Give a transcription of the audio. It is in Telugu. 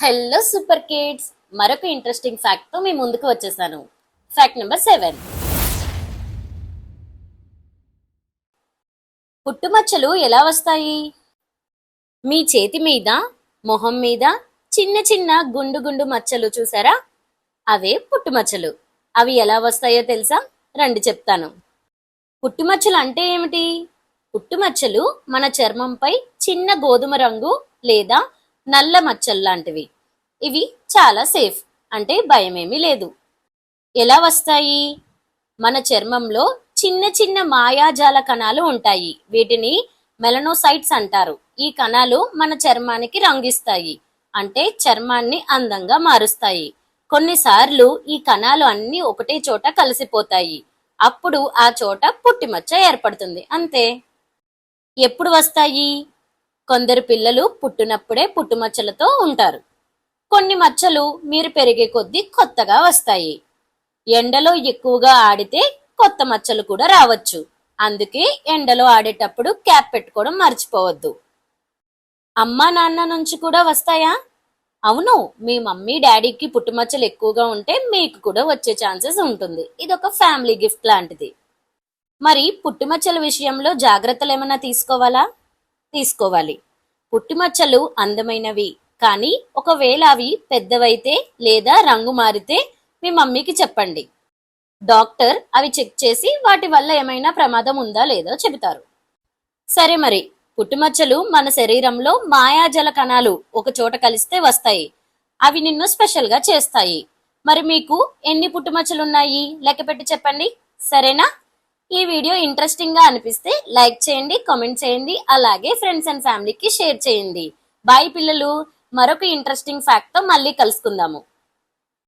Hello super kids. మరొక ఇంట్రెస్టింగ్ ఫ్యాక్ట్తో మీ ముందుకు వచ్చేసాను. Fact number seven. పుట్టుమచ్చలు ఎలా వస్తాయి? మీ చేతి మీద మొహం మీద చిన్న చిన్న గుండు గుండు మచ్చలు చూసారా? అవే పుట్టుమచ్చలు. అవి ఎలా వస్తాయో తెలుసా? రండి చెప్తాను. పుట్టుమచ్చలు అంటే ఏమిటి? పుట్టుమచ్చలు మన చర్మంపై చిన్న గోధుమ రంగు లేదా నల్ల మచ్చలు లాంటివి. ఇవి చాలా సేఫ్. అంటే భయమేమీ లేదు. ఎలా వస్తాయి? మన చర్మంలో చిన్న చిన్న మాయాజాల కణాలు ఉంటాయి. వీటిని మెలనోసైట్స్ అంటారు. ఈ కణాలు మన చర్మానికి రంగిస్తాయి. అంటే చర్మాన్ని అందంగా మారుస్తాయి. కొన్నిసార్లు ఈ కణాలు అన్ని ఒకటే చోట కలిసిపోతాయి. అప్పుడు ఆ చోట పుట్టిమచ్చ ఏర్పడుతుంది. అంతే. ఎప్పుడు వస్తాయి? కొందరు పిల్లలు పుట్టినప్పుడే పుట్టుమచ్చలతో ఉంటారు. కొన్ని మచ్చలు మీరు పెరిగే కొద్దీ కొత్తగా వస్తాయి. ఎండలో ఎక్కువగా ఆడితే కొత్త మచ్చలు కూడా రావచ్చు. అందుకే ఎండలో ఆడేటప్పుడు క్యాప్ పెట్టుకోవడం మర్చిపోవద్దు. అమ్మా నాన్న నుంచి కూడా వస్తాయా? అవును మీ మమ్మీ డాడీకి పుట్టుమచ్చలు ఎక్కువగా ఉంటే మీకు కూడా వచ్చే ఛాన్సెస్ ఉంటుంది. ఇది ఒక ఫ్యామిలీ గిఫ్ట్ లాంటిది. మరి పుట్టుమచ్చల విషయంలో జాగ్రత్తలు ఏమైనా తీసుకోవాలా? తీసుకోవాలి. పుట్టిమచ్చలు అందమైనవి. కానీ ఒకవేళ అవి పెద్దవైతే లేదా రంగు మారితే మీ మమ్మీకి చెప్పండి. డాక్టర్ అవి చెక్ చేసి వాటి వల్ల ఏమైనా ప్రమాదం ఉందా లేదో చెబుతారు. సరే మరి పుట్టుమచ్చలు మన శరీరంలో మాయాజల కణాలు ఒక చోట కలిస్తే వస్తాయి. అవి నిన్ను స్పెషల్గా చేస్తాయి. మరి మీకు ఎన్ని పుట్టుమచ్చలు ఉన్నాయి లెక్క పెట్టి చెప్పండి. సరేనా? ఈ వీడియో ఇంట్రెస్టింగ్గా అనిపిస్తే లైక్ చేయండి కామెంట్ చేయండి అలాగే ఫ్రెండ్స్ అండ్ ఫ్యామిలీకి షేర్ చేయండి. బాయ్ పిల్లలు. మరొక ఇంట్రెస్టింగ్ ఫ్యాక్ట్తో మళ్ళీ కలుసుకుందాము.